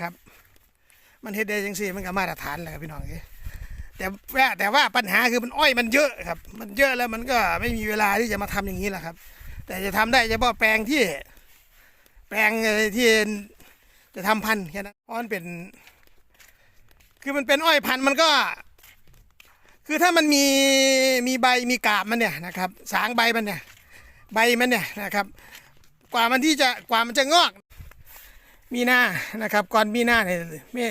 ครับ มันเฮ็ดได้จังซี่มันก็มาตรฐานแหละครับพี่น้องเอ้ยแต่ว่าแต่ว่าปัญหาคือมันอ้อยมันเยอะครับ มันเยอะแล้วมันก็ไม่มีเวลาที่จะมาทำอย่างนี้แหละครับ แต่จะทำได้เฉพาะแปลงที่ แปลงที่จะทำพันธุ์แค่นั้นเพราะมันเป็น คือมันเป็นอ้อยพันธุ์มันก็ คือถ้ามันมีมีใบมีกาบมันเนี่ยนะครับ สางใบมันเนี่ย ใบมันเนี่ยนะครับ กว่ามันที่จะกว่ามันจะงอก มีหน้านะครับก่อนมีหน้าเนี่ยเม่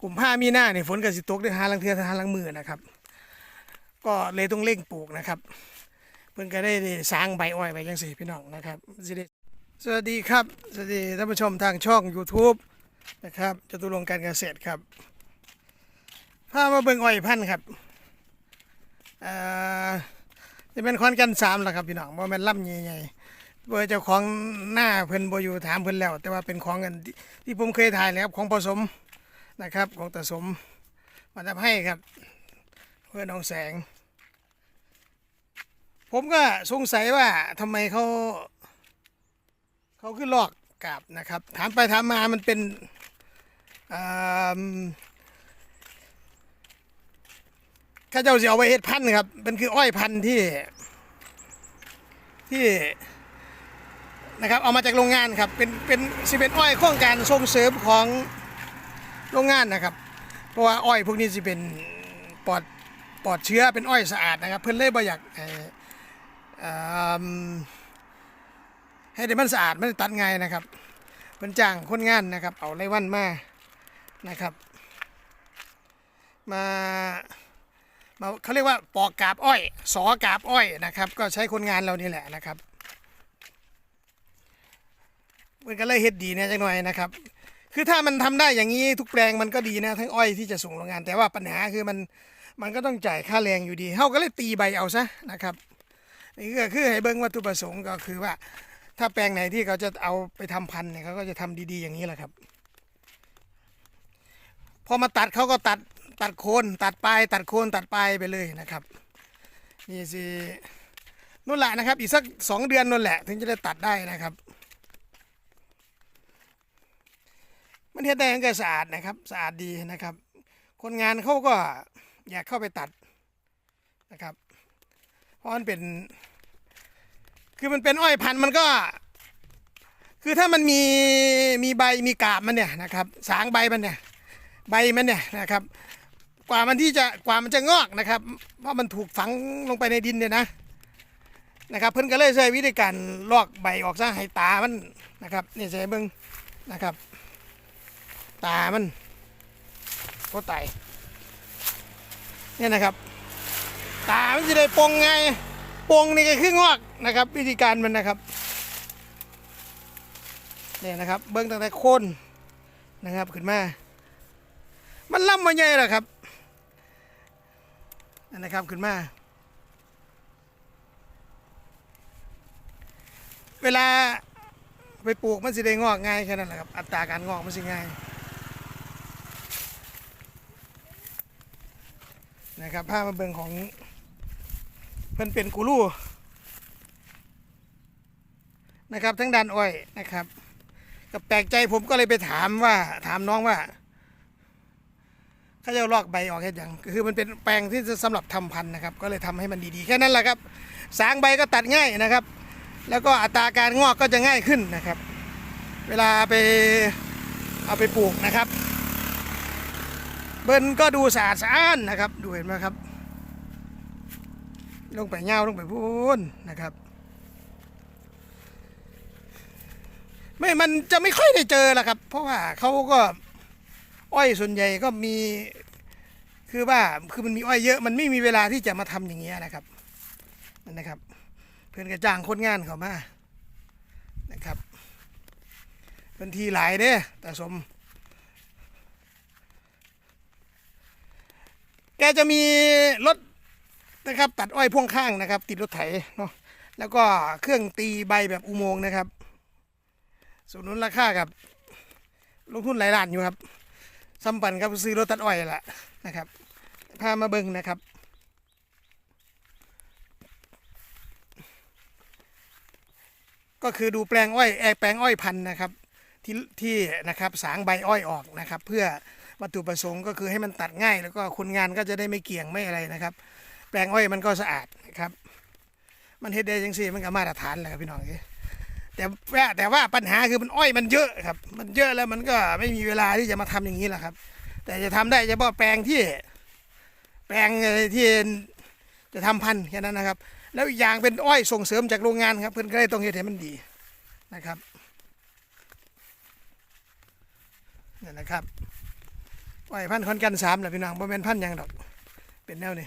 กลุ่มผ้ามีหน้าเนี่ยฝนก็สิตกด้วยหาลังเทือหาลังมือนะครับ ก็เลยต้องเร่งปลูกนะครับ เพิ่นก็ได้สร้างใบอ้อยไว้ยังสี่พี่น้องนะครับสวัสดีครับสวัสดีท่านผู้ชมทางช่อง YouTube นะครับจตุรงการเกษตรครับพามาเบิ่งอ้อยพันธุ์ครับอ่อจะเป็นคอนกันสามล่ะครับพี่น้องว่ามันล่ำใหญ่ๆ เบอร์เจ้าของหน้าเพิ่นบ่อยู่ถามเพิ่นแล้ว แต่ว่าเป็นของกันที่ผมเคยถ่ายแล้วครับของผสมนะครับของตะสมมาทำให้ครับ เพื่อน้องแสง ผมก็สงสัยว่าทำไมเขาเขาขึ้นลอกกาบนะครับ ถามไปถามมามันเป็นข้าเจ้าสิเอาไว้เฮ็ดพันธุ์ครับมันคืออ้อยพันธุ์ที่ที่ นะครับเอามาจากโรงงานครับเป็นเป็นสิเป็นอ้อยโครงการส่งเสริมของโรงงานนะครับ เพราะว่าอ้อยพวกนี้สิเป็นปลอดปลอดเชื้อเป็นอ้อยสะอาดนะครับ เพิ่นเลยบ่อยากให้ได้มันสะอาดมันตัดง่ายนะครับเพิ่นจ้างคนงานนะครับ เอาไรวันมานะครับ มามาเขาเรียกว่าปอกกาบอ้อย สอกาบอ้อยนะครับ ก็ใช้คนงานเรานี่แหละนะครับ มันก็เลยเฮ็ดดีเนี่ยจังหน่อยนะครับ คือถ้ามันทำได้อย่างนี้ทุกแปลงมันก็ดีนะ ทั้งอ้อยที่จะส่งโรงงาน แต่ว่าปัญหาคือมันมันก็ต้องจ่ายค่าแรงอยู่ดีเฮาก็เลยตีใบเอาซะนะครับนี่ก็คือให้เบิ้งวัตถุประสงค์ก็คือว่า ถ้าแปลงไหนที่เขาจะเอาไปทำพันธุ์เนี่ยเขาก็จะทำดีๆอย่างนี้แหละครับ พอมาตัดเขาก็ตัดตัดโคนตัดปลายตัดโคนตัดปลายไปเลยนะครับนี่สินู่นแหละนะครับ อีกสักสองเดือนนู่นแหละ ถึงจะได้ตัดได้นะครับ มันเฮ็ดได้ก็สะอาดนะครับสะอาดดีนะครับ คนงานเขาก็อยากเข้าไปตัดนะครับ เพราะมันเป็น คือมันเป็นอ้อยพันธุ์มันก็ คือถ้ามันมีมีใบมีกาบมันเนี่ยนะครับ สางใบมันเนี่ยใบมันเนี่ยนะครับ กว่ามันที่จะกว่ามันจะงอกนะครับ เพราะมันถูกฝังลงไปในดินเนี่ยนะนะครับเพิ่นก็เลยใช้วิธีการลอกใบออกซะให้ตามันนะครับนี่ใช้เบิ่งนะครับ ตามันโคตรไตเนี่ยนะครับ ตามันจะได้ปงไงปงนี่ก็คืองอกนะครับ วิธีการมันนะครับเนี่ยนะครับ เบิ้งตั้งแต่โคนนะครับขึ้นมา มันล่ำมาใหญ่หรอครับนั่นะครับขึ้นมา เวลาไปปลูกมันสิได้งอกง่ายแค่นั้นแหละครับ อัตราการงอกมันสิง่าย นะครับภาพมาเบิงของเพิ่นเป็นกูรูนะครับ ทั้งด้านอ้อยนะครับก็แปลกใจผมก็เลยไปถามว่า ถามน้องว่าเขาจะลอกใบออกแค่ยังคือมันเป็นแปลงที่จะสำหรับทำพันธุ์นะครับ ก็เลยทำให้มันดีๆแค่นั้นแหละครับสางใบก็ตัดง่ายนะครับ แล้วก็อัตราการงอกก็จะง่ายขึ้นนะครับ เวลาไปเอาไปปลูกนะครับ เบิ้ลก็ดูสะอาดสะอ้านนะครับ ดูเห็นไหมครับ ลงไปเงาลงไปพูนนะครับ ไม่มันจะไม่ค่อยได้เจอละครับ เพราะว่าเขาก็อ้อยส่วนใหญ่ก็มี คือว่าคือมันมีอ้อยเยอะ มันไม่มีเวลาที่จะมาทำอย่างเงี้ยนะครับนั่นนะครับ เพื่อนกระจ้างคนงานเขามานะครับเป็นทีหลายเด้แต่สม แกจะมีรถนะครับ ตัดอ้อยพ่วงข้างนะครับ ติดรถไถเนาะแล้วก็เครื่องตีใบแบบอุโมงค์นะครับส่วนนุนราคากับ ลงทุนหลายล้านอยู่ครับซัมปันครับซื้อรถตัดอ้อยแหละนะครับพามาเบิ่งนะครับ ก็คือดูแปลงอ้อยแอแปลงอ้อยพันนะครับที่ที่นะครับสางใบอ้อยออกนะครับ เพื่อ วัตถุประสงค์ก็คือให้มันตัดง่าย แล้วก็คนงานก็จะได้ไม่เกี่ยงไม่อะไรนะครับ แปลงอ้อยมันก็สะอาดนะครับ มันเฮ็ดได้จังซี่มันก็มาตรฐานแหละพี่น้องเอ้ยแต่ว่าแต่ว่าปัญหาคือมันอ้อยมันเยอะครับ มันเยอะแล้วมันก็ไม่มีเวลาที่จะมาทำอย่างนี้แหละครับ แต่จะทำได้เฉพาะแปลงที่ แปลงที่จะทำพันธุ์แค่นั้นนะครับ แล้วอีกอย่างเป็นอ้อยส่งเสริมจากโรงงานครับ เพื่อนก็เลยต้องเฮ็ดให้มันดีนะครับนี่นะครับ อ้อยพันธุ์คอนกันสามแหละพี่น้องบ่แม่นพันธุ์ยังดอก เป็นแนวนี้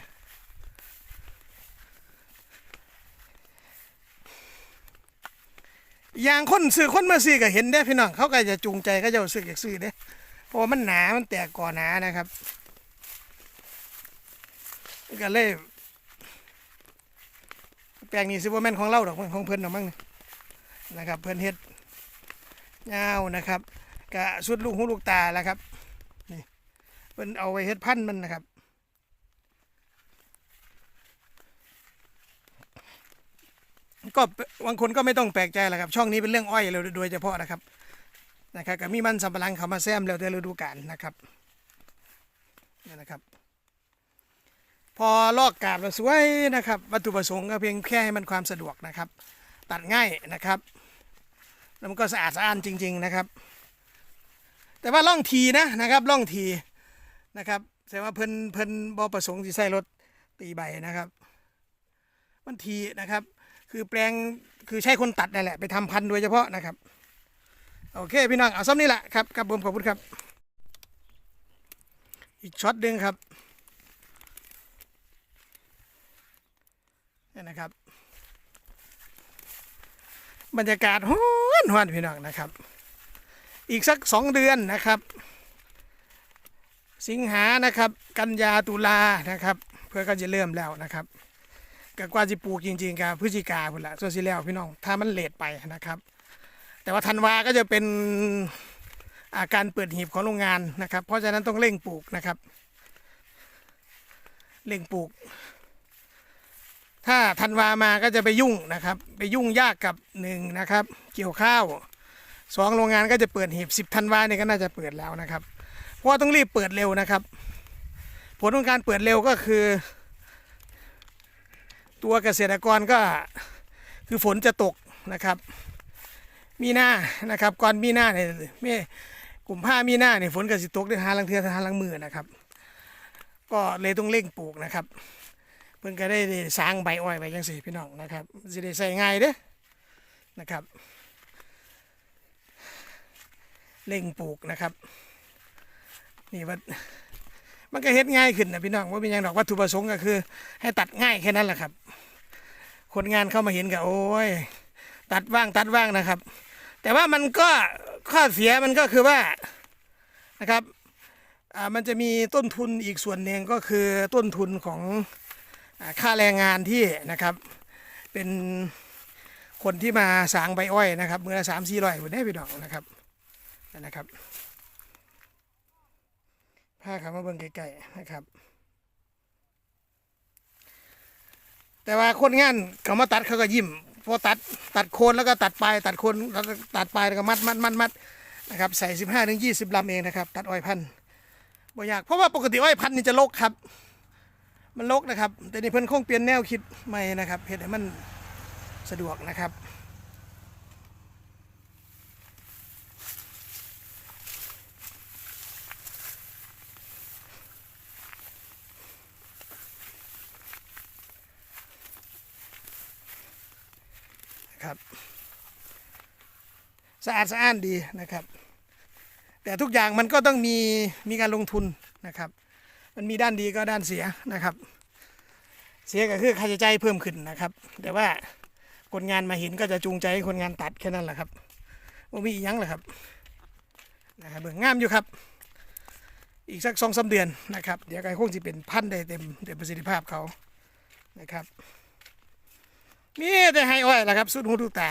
อย่างคนซื้อคนมาซื้อก็เห็นได้พี่น้องเขาก็จะจูงใจเขาจะซื้ออยากซื้อเด้เพราะว่ามันหนามันแตกก่อหนานะครับก็เลยแปลงนี้ซิว่าแม่นของเราดอกมันของเพิ่นดอกมั้งนะครับ เพิ่นเฮ็ดยาวนะครับกะสุดลูกหูลูกตาแล้วครับ เพิ่นเอาไว้เฮ็ดพันธุ์มันนะครับ ก็บางคนก็ไม่ต้องแปลกใจแหละครับ ช่องนี้เป็นเรื่องอ้อยเลยโดยเฉพาะนะครับนะครับก็มีมันสำปะหลังเขามาแซมแล้วแต่ฤดูกาลนะครับนี่นะครับ พอลอกกาบแล้วสวยนะครับ วัตถุประสงค์ก็เพียงแค่ให้มันความสะดวกนะครับ ตัดง่ายนะครับแล้วมันก็สะอาดสะอ้านจริง ๆนะครับ แต่ว่าล่องทีนะนะครับล่องที นะครับแต่ว่าเพิ่นเพิ่นบอประสงค์ที่ใส่รถตีใบนะครับ มันทีนะครับ คือแปลงคือใช้คนตัดนั่นแหละไปทำพันธุ์โดยเฉพาะนะครับ โอเคพี่น้องเอาซ้ำนี่แหละครับครับผมขอบคุณครับ อีกช็อตหนึ่งครับนี่นะครับ บรรยากาศฮ้อนฮ้อนพี่น้องนะครับ อีกสักสองเดือนนะครับ สิงหานะครับ กันยาตุลานะครับ เพื่อก็จะเริ่มแล้วนะครับก็กว่าจะปลูกจริงๆกับพฤศจิกาพุ่นละส่วนสิแล้วพี่น้องถ้ามันเลทไปนะครับ แต่ว่าธันวาก็จะเป็นอาการเปิดหีบของโรงงานนะครับ เพราะฉะนั้นต้องเร่งปลูกนะครับ เร่งปลูก ถ้าธันวามาก็จะไปยุ่งนะครับ ไปยุ่งยากกับหนึ่งนะครับ เกี่ยวข้าวสองโรงงานก็จะเปิดหีบสิบธันวาเนี่ยก็น่าจะเปิดแล้วนะครับ เพราะต้องรีบเปิดเร็วนะครับ ผลของการเปิดเร็วก็คือ ตัวเกษตรกรก็คือฝนจะตกนะครับ มีหน้านะครับก่อนมีหน้าเนี่ยเม่กลุ่มผ้ามีหน้าเนี่ยฝนก็สิตกด้วยหาลังเทือหาลังมือนะครับ ก็เลยต้องเร่งปลูกนะครับ เพิ่นก็ได้สร้างใบอ้อยไว้จังสี่พี่น้องนะครับสิได้ใส่ง่ายเด้อนะครับเร่งปลูกนะครับ นี่ว่ามันก็เฮ็ดง่ายขึ้นนะพี่น้องว่าเป็นยังดอกวัตถุประสงค์ก็คือ ให้ตัดง่ายแค่นั้นแหละครับ คนงานเข้ามาเห็นก็โอ้ยตัดว่างตัดว่างนะครับ แต่ว่ามันก็ข้อเสียมันก็คือว่านะครับอ่ามันจะมีต้นทุนอีกส่วนหนึ่งก็คือต้นทุนของอค่าแรงงานที่นะครับ เป็นคนที่มาสางใบอ้อยนะครับมือละสามสี่ร้อยวันนี้พี่น้องนะครับนั่นนะครับ ผ้าขามาเบิ่งไกลๆนะครับ แต่ว่าคนงานเขามาตัดเขาก็ยิ้มพอตัดตัดโคนแล้วก็ตัดปลายตัดโคนตัดปลายแล้วก็มัดมัดมัดมัดนะครับใส่สิบห้าถึงยี่สิบลำเองนะครับ ตัดอ้อยพันธุ์บ่ยากเพราะว่าปกติอ้อยพันธุ์นี่จะลกครับ มันลกนะครับ แต่นี่เพิ่นคงเปลี่ยนแนวคิดใหม่นะครับเห็นให้มันสะดวกนะครับ สะอาดสะอ้านดีนะครับ แต่ทุกอย่างมันก็ต้องมีมีการลงทุนนะครับ มันมีด้านดีก็ด้านเสียนะครับ เสียก็คือค่าใช้จ่ายเพิ่มขึ้นนะครับ แต่ว่าคนงานมาเห็นก็จะจูงใจให้คนงานตัดแค่นั้นแหละครับว่ามีอีกยังแหละครับนะครับเบิ่งงามอยู่ครับ อีกสักสองสาเดือนนะครับ เดี๋ยวไก่คงจะเป็นพันได้เต็มเต็มประสิทธิภาพเขานะครับมีแต่ให้อ้อยแหละครับ สุดหูทุกตา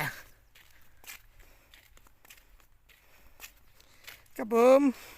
ครับผม